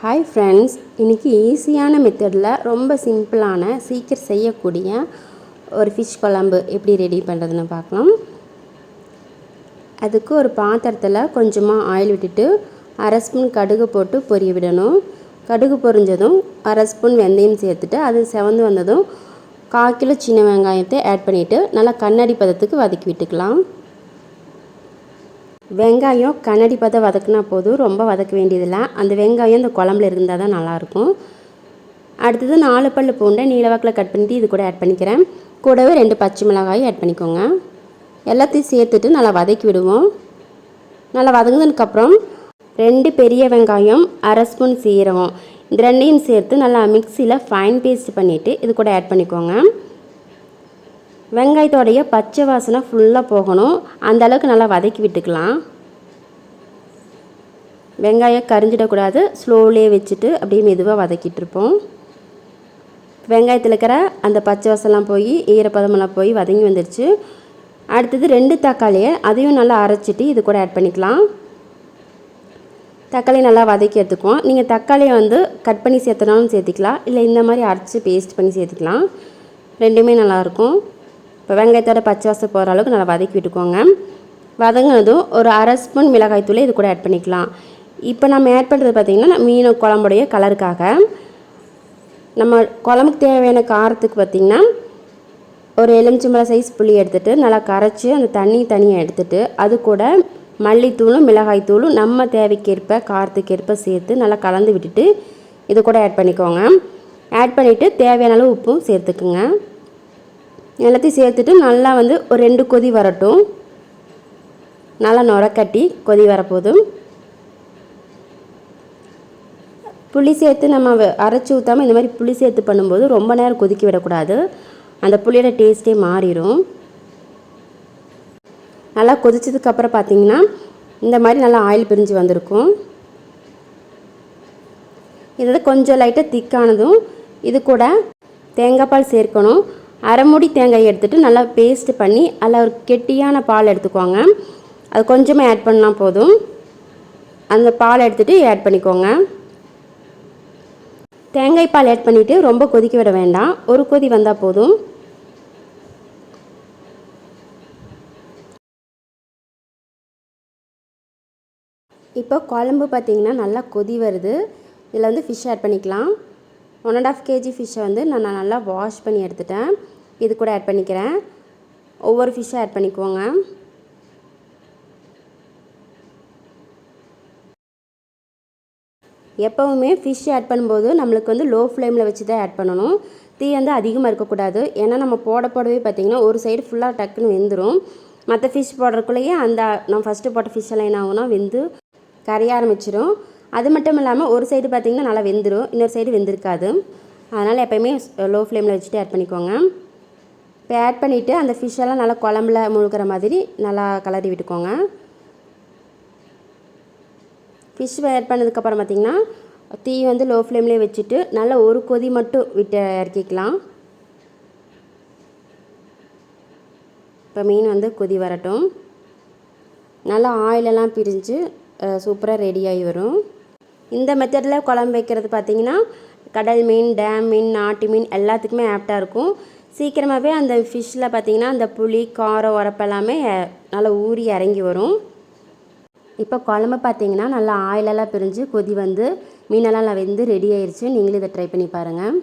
Hi friends இன்றைக்கி ஈஸியான மெத்தடில் ரொம்ப சிம்பிளான சீக்கிரம் செய்யக்கூடிய ஒரு ஃபிஷ் குழம்பு எப்படி ரெடி பண்ணுறதுன்னு பார்க்கலாம். அதுக்கு ஒரு பாத்திரத்தில் கொஞ்சமாக ஆயில் விட்டுட்டு அரை ஸ்பூன் கடுகு போட்டு பொரிய விடணும். கடுகு பொரிஞ்சதும் அரை ஸ்பூன் வெந்தயம் சேர்த்துட்டு அது செவந்து வந்ததும் கால் கிலோ சின்ன வெங்காயத்தை ஆட் பண்ணிவிட்டு நல்லா கண்ணாடி பதத்துக்கு வதக்கி விட்டுக்கலாம். வெங்காயம் கண்ணாடி பார்த்தா வதக்குனா போதும். ரொம்ப வதக்க வேண்டியதில்லை. அந்த வெங்காயம் இந்த குழம்புல இருந்தால் தான் நல்லாயிருக்கும். அடுத்தது நாலு பல் பூண்டை நீளவாக்கில் கட் பண்ணிவிட்டு இது கூட ஆட் பண்ணிக்கிறேன். கூடவே ரெண்டு பச்சை மிளகாயும் ஆட் பண்ணிக்கோங்க. எல்லாத்தையும் சேர்த்துட்டு நல்லா வதக்கி விடுவோம். நல்லா வதங்கினதுக்கப்புறம் ரெண்டு பெரிய வெங்காயம் அரை ஸ்பூன் சீரகம். இந்த ரெண்டையும் சேர்த்து நல்லா மிக்சியில் ஃபைன் பேஸ்ட் பண்ணிவிட்டு இது கூட ஆட் பண்ணிக்கோங்க. வெங்காயத்தோடைய பச்சை வாசனை ஃபுல்லாக போகணும். அந்த அளவுக்கு நல்லா வதக்கி விட்டுக்கலாம். வெங்காயம் கரிஞ்சிடக்கூடாது. ஸ்லோலியே வச்சுட்டு அப்படியே மெதுவாக வதக்கிட்டு இருப்போம். வெங்காயத்தில் இருக்கிற அந்த பச்சை வாசலாம் போய் ஈரப்பதமெல்லாம் போய் வதங்கி வந்துடுச்சு அடுத்தது ரெண்டு தக்காளியை அதையும் நல்லா அரைச்சிட்டு இது கூட ஆட் பண்ணிக்கலாம். தக்காளி நல்லா வதக்கி எடுத்துக்குவோம். நீங்கள் தக்காளியை வந்து கட் பண்ணி சேர்த்தனாலும் சேர்த்திக்கலாம். இல்லை இந்த மாதிரி அரைச்சி பேஸ்ட் பண்ணி சேர்த்துக்கலாம். ரெண்டுமே நல்லாயிருக்கும் இப்போ வெங்காயத்தோட பச்சை வாசம் போகிற அளவுக்கு நல்லா வதக்கி விட்டுக்கோங்க. வதங்கினதும் ஒரு அரை ஸ்பூன் மிளகாய்த்தூளை இது கூட ஆட் பண்ணிக்கலாம். இப்போ நம்ம ஆட் பண்ணுறது பார்த்திங்கன்னா மீன் குழம்புடைய கலருக்காக நம்ம குழம்புக்கு தேவையான காரத்துக்கு பார்த்திங்கன்னா ஒரு எலுமிச்சம்பழம் சைஸ் புளி எடுத்துகிட்டு நல்லா கரைச்சி அந்த தண்ணி தனியாக எடுத்துகிட்டு அது கூட மல்லித்தூளும் மிளகாய்த்தூளும் நம்ம தேவைக்கேற்ப காரத்துக்கேற்ப சேர்த்து நல்லா கலந்து விட்டுட்டு இது கூட ஆட் பண்ணிக்கோங்க. ஆட் பண்ணிவிட்டு தேவையான அளவு உப்பும் சேர்த்துக்குங்க. எல்லாத்தையும் சேர்த்துட்டு நல்லா வந்து ஒரு ரெண்டு கொதி வரட்டும். நல்லா நுரக்கட்டி கொதி வரப்போதும். புளி சேர்த்து நம்ம அரைச்சி ஊற்றாமல் இந்த மாதிரி புளி சேர்த்து பண்ணும்போது ரொம்ப நேரம் கொதிக்க விடக்கூடாது. அந்த புளியோட டேஸ்ட்டே மாறிடும் நல்லா கொதிச்சதுக்கப்புறம் பார்த்தீங்கன்னா இந்த மாதிரி நல்லா ஆயில் பிரிஞ்சு வந்திருக்கும். இது கொஞ்சம் லைட்டாக திக்கானதும் இது கூட தேங்காய் பால் சேர்க்கணும். அரை மூடி தேங்காய் எடுத்துகிட்டு நல்லா பேஸ்ட் பண்ணி அதில் ஒரு கெட்டியான பால் எடுத்துக்கோங்க. அது கொஞ்சமாக ஆட் பண்ணால் போதும். அந்த பால் எடுத்துகிட்டு ஆட் பண்ணிக்கோங்க. தேங்காய் பால் ஆட் பண்ணிவிட்டு ரொம்ப கொதிக்க விட வேண்டாம். ஒரு கொதி வந்தால் போதும். இப்போ குழம்பு பார்த்திங்கன்னா நல்லா கொதி வருது. இதில் வந்து ஃபிஷ் ஆட் பண்ணிக்கலாம். ஒன் அண்ட் ஆஃப் கேஜி ஃபிஷ்ஷை வந்து நான் நல்லா வாஷ் பண்ணி எடுத்துட்டேன். இது கூட ஆட் பண்ணிக்கிறேன். ஒவ்வொரு ஃபிஷ்ஷாக ஆட் பண்ணிக்குவோங்க எப்போவுமே ஃபிஷ் ஆட் பண்ணும்போது நம்மளுக்கு வந்து லோ ஃப்ளேமில் வச்சு தான் ஆட் பண்ணணும். தீ வந்து அதிகமாக இருக்கக்கூடாது. ஏன்னா நம்ம போட போடவே பார்த்திங்கன்னா ஒரு சைடு ஃபுல்லாக டக்குன்னு வெந்துடும் மற்ற ஃபிஷ் போடுறக்குள்ளேயே அந்த நம்ம ஃபஸ்ட்டு போட்ட ஃபிஷ் எல்லாம் என்ன ஆகுனா வெந்து கரைய ஆரம்பிச்சிடும் அது மட்டும் இல்லாமல் ஒரு சைடு பார்த்திங்கன்னா நல்லா வெந்துடும் இன்னொரு சைடு வெந்திருக்காது. அதனால் எப்போயுமே லோ ஃப்ளேமில் வச்சுட்டு ஆட் பண்ணிக்கோங்க. இப்போ ஆட் பண்ணிவிட்டு அந்த ஃபிஷ்ஷெல்லாம் நல்லா குழம்புல முழுக்கிற மாதிரி நல்லா கலரி விட்டுக்கோங்க. ஃபிஷ் ஆட் பண்ணதுக்கப்புறம் பார்த்திங்கன்னா தீ வந்து லோ ஃப்ளேம்லேயே வச்சுட்டு நல்லா ஒரு கொதி மட்டும் விட்டு இறக்கிக்கலாம். இப்போ மீன் வந்து கொதி வரட்டும். நல்லா ஆயிலெல்லாம் பிரிஞ்சு சூப்பராக ரெடியாகி வரும். இந்த மெத்தடில் குழம்பு வைக்கிறது பார்த்திங்கன்னா கடல் மீன் டேம் மீன் நாட்டு மீன் எல்லாத்துக்குமே ஆப்டாக இருக்கும். சீக்கிரமாகவே அந்த ஃபிஷ்ஷில் பார்த்திங்கன்னா அந்த புளி காரம் உரப்பு எல்லாமே நல்லா ஊறி இறங்கி வரும். இப்போ குழம்பு பார்த்திங்கன்னா நல்லா ஆயிலெல்லாம் பிரிஞ்சு கொதி வந்து மீனெல்லாம் நல்லா வெந்து ரெடி ஆயிடுச்சு நீங்களும் இதை ட்ரை பண்ணி பாருங்கள்